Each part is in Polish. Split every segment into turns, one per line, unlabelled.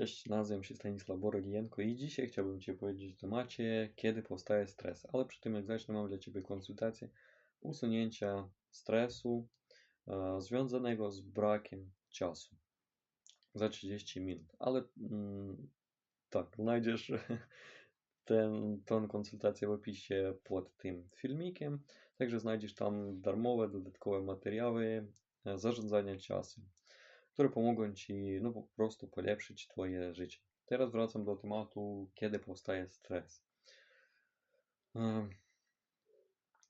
Cześć, nazywam się Stanisław Borodienko i dzisiaj chciałbym Ci powiedzieć o temacie, kiedy powstaje stres. Ale przy tym, jak zacznę, mam dla Ciebie konsultację usunięcia stresu e, związanego z brakiem czasu za 30 minut. Ale mm, tak, znajdziesz ten, konsultację w opisie pod tym filmikiem. Także znajdziesz tam darmowe, dodatkowe materiały e, zarządzania czasem które pomogą Ci no, po prostu polepszyć Twoje życie. Teraz wracam do tematu, kiedy powstaje stres.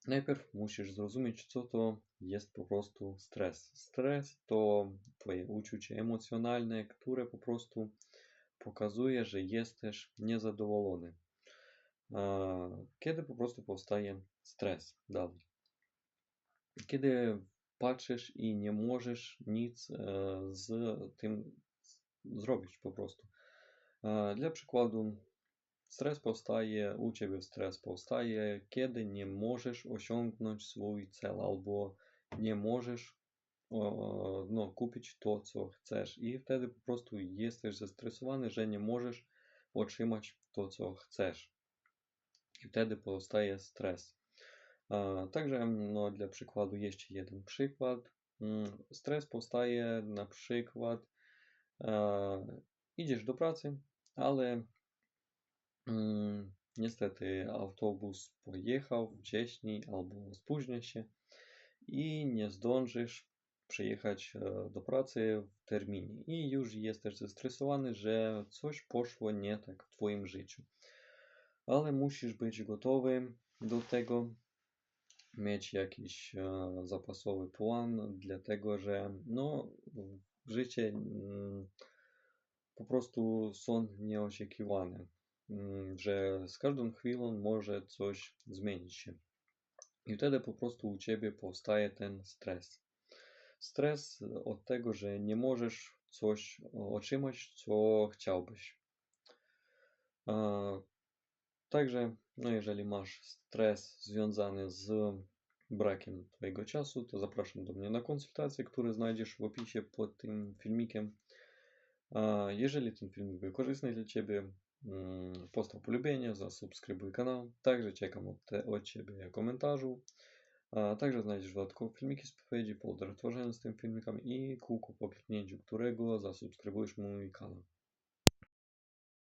Najpierw musisz zrozumieć, co to jest po prostu stres. Stres to Twoje uczucie emocjonalne, które po prostu pokazuje, że jesteś niezadowolony. Kiedy po prostu powstaje stres dalej. Kiedy patrzysz i nie możesz nic z tym zrobić po prostu. Dla przykładu, stres powstaje, u Ciebie stres powstaje, kiedy nie możesz osiągnąć swój cel albo nie możesz no, kupić to, co chcesz i wtedy po prostu jesteś zestresowany, że nie możesz otrzymać to, co chcesz. I wtedy powstaje stres. Także no, dla przykładu jeszcze jeden przykład. Mm, stres powstaje na przykład idziesz do pracy, ale mm, niestety autobus pojechał wcześniej albo spóźnia się i nie zdążysz przyjechać e, do pracy w terminie i już jesteś zestresowany, że coś poszło nie tak w Twoim życiu. Ale musisz być gotowy do tego, mieć jakiś e, zapasowy plan, dlatego że no, życie mm, po prostu są nieoczekiwane, mm, że z każdą chwilą może coś zmienić się. I wtedy po prostu u ciebie powstaje ten stres. Stres od tego, że nie możesz coś otrzymać, co chciałbyś. Także, no jeżeli masz stres związany z brakiem Twojego czasu, to zapraszam do mnie na konsultację, które znajdziesz w opisie pod tym filmikiem. Jeżeli ten filmik był korzystny dla Ciebie, mm, postaw polubienie, zasubskrybuj kanał. Także czekam od, te, od Ciebie komentarzu. A także znajdziesz dodatkowe filmiki z podpowiedzi po tworzeniu z tym filmikiem i kółko po kliknięciu którego zasubskrybujesz mój kanał.